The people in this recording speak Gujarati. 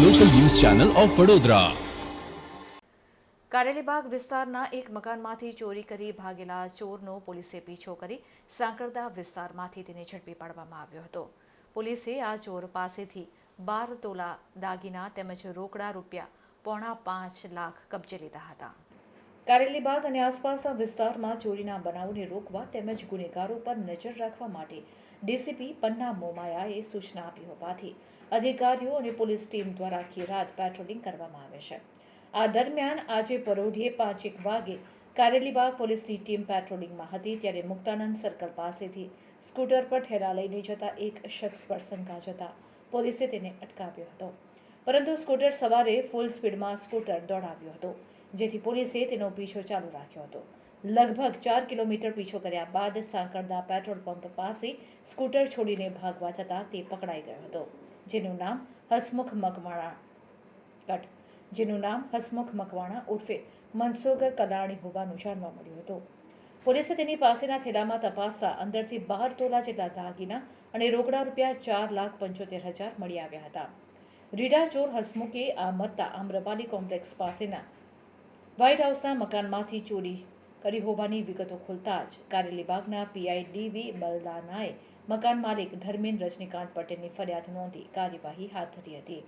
Channel of Vadodara. કારેલીબાગ વિસ્તારના એક મકાનમાંથી ચોરી કરી ભાગેલા ચોરનો પોલીસે પીછો કરી સાંકળદા વિસ્તારમાંથી તેને ઝડપી પાડવામાં આવ્યો હતો. પોલીસે આ ચોર પાસેથી બાર તોલા દાગીના તેમજ રોકડા રૂપિયા પોણા પાંચ લાખ કબજે લીધા હતા. કારેલીબાગ અને આસપાસના વિસ્તારમાં ચોરીના બનાવોને રોકવા તેમજ ગુનેગારો પર નજર રાખવા માટે ડીસીપી પન્ના મોમાયાએ સૂચના આપી હોવાથી અધિકારીઓ અને પોલીસ ટીમ દ્વારા આખી રાત પેટ્રોલિંગ કરવામાં આવે છે. આ દરમિયાન આજે પરોઢીએ પાંચેક વાગે કારેલીબાગ પોલીસની ટીમ પેટ્રોલિંગમાં હતી ત્યારે મુક્તાનંદ સર્કલ પાસેથી સ્કૂટર પર ઠેલા લઈને જતા એક શખ્સ પર શંકા જતા પોલીસે તેને અટકાવ્યો હતો. પરંતુ સ્કૂટર સવારે ફૂલ સ્પીડમાં સ્કૂટર દોડાવ્યો હતો. જેથી પોલીસે તેનો પીછો ચાલુ રાખ્યો હતો. લગભગ ચાર કિલોમીટર પીછો કર્યા બાદ સાંકળદા પેટ્રોલ પંપ પાસે સ્કૂટર છોડીને ભાગવા જતાં તે પકડાઈ ગયો હતો. જેનું નામ હસમુખ મકવાણા કટ જેનું નામ હસમુખ મકવાણા ઉર્ફે મનસુખ કલાણી હોવાનું જાણવા મળ્યું હતું. પોલીસે તેની પાસેના થેલામાં તપાસતા અંદરથી બાર તોલા જેટલા દાગીના અને રોકડા રૂપિયા ચાર લાખ પંચોતેર હજાર મળી આવ્યા હતા. રીડા ચોર હસમુખે આ મત્તા આમ્રપાલી કોમ્પ્લેક્સ પાસેના વ્હાઇટ હાઉસના મકાનમાંથી ચોરી કરી હોવાની વિગતો ખોલતા જ કારેલીબાગના પીઆઈ ડીવી બલદાનાએ મકાન માલિક ધર્મેન્દ્ર રજનીકાંત પટેલની ફરિયાદ નોંધી કાર્યવાહી હાથ ધરી હતી.